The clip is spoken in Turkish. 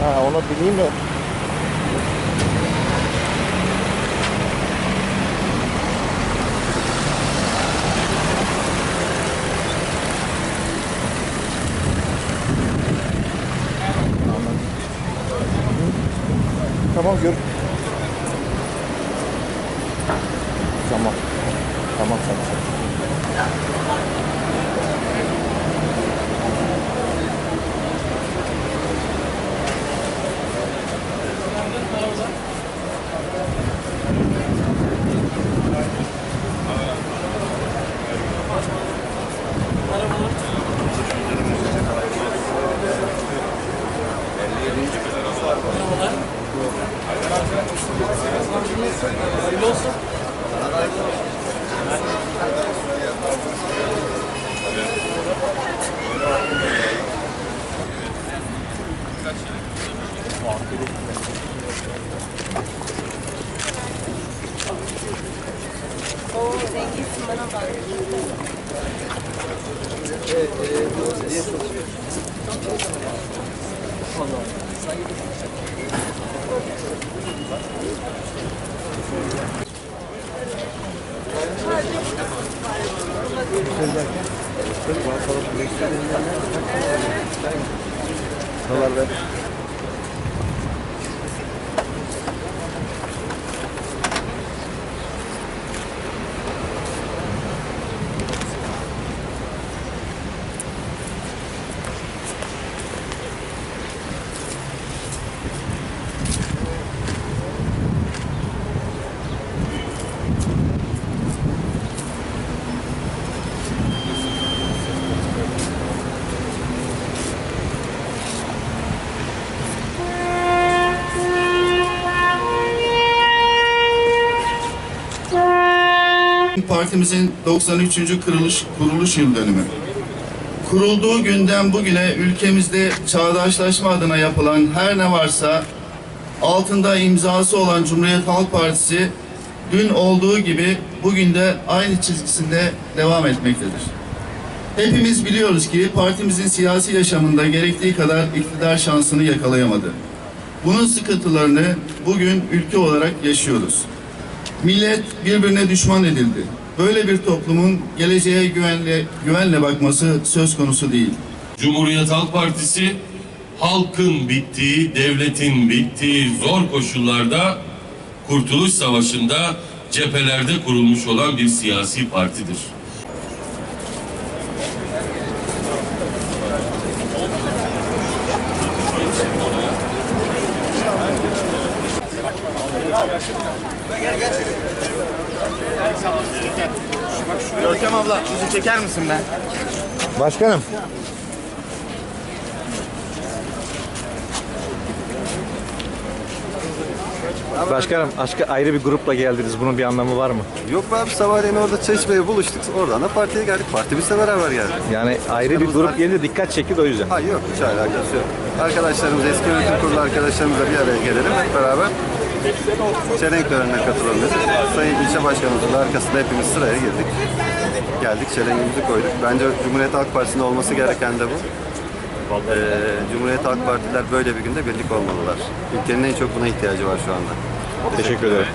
Ha onu bileyim de. Tamam gör. Tamam. Tamam tamam. Oo zenginsin bana bak. Dolar ver. Partimizin 93. kuruluş, kuruluş yıl dönümü. Kurulduğu günden bugüne ülkemizde çağdaşlaşma adına yapılan her ne varsa altında imzası olan Cumhuriyet Halk Partisi dün olduğu gibi bugün de aynı çizgisinde devam etmektedir. Hepimiz biliyoruz ki partimizin siyasi yaşamında gerektiği kadar iktidar şansını yakalayamadı. Bunun sıkıntılarını bugün ülke olarak yaşıyoruz. Millet birbirine düşman edildi. Böyle bir toplumun geleceğe güvenle, güvenle bakması söz konusu değil. Cumhuriyet Halk Partisi halkın bittiği, devletin bittiği zor koşullarda Kurtuluş Savaşı'nda cephelerde kurulmuş olan bir siyasi partidir. Görkem abla bizi çeker misin ben? Başkanım. Başkanım aşkı ayrı bir grupla geldiniz. Bunun bir anlamı var mı? Yok be abi sabahleyin orada çay içmeye buluştuk. Oradan da partiye geldik. Parti bizle beraber geldi. Yani ayrı bir grup gelince dikkat çekildi o yüzden. Hayır yok hiç alakası yok. Arkadaşlarımız, eski yönetim kurulu arkadaşlarımızla bir araya gelelim hep beraber. Çelenk törenine dedik. Sayın ilçe başkanımızın da arkasında hepimiz sıraya girdik. Geldik çelenkimizi koyduk. Bence Cumhuriyet Halk Partisi'nde olması gereken de bu. Ee, Cumhuriyet Halk Partiler böyle bir günde birlik olmalılar. Ülkenin en çok buna ihtiyacı var şu anda. Teşekkür ederim.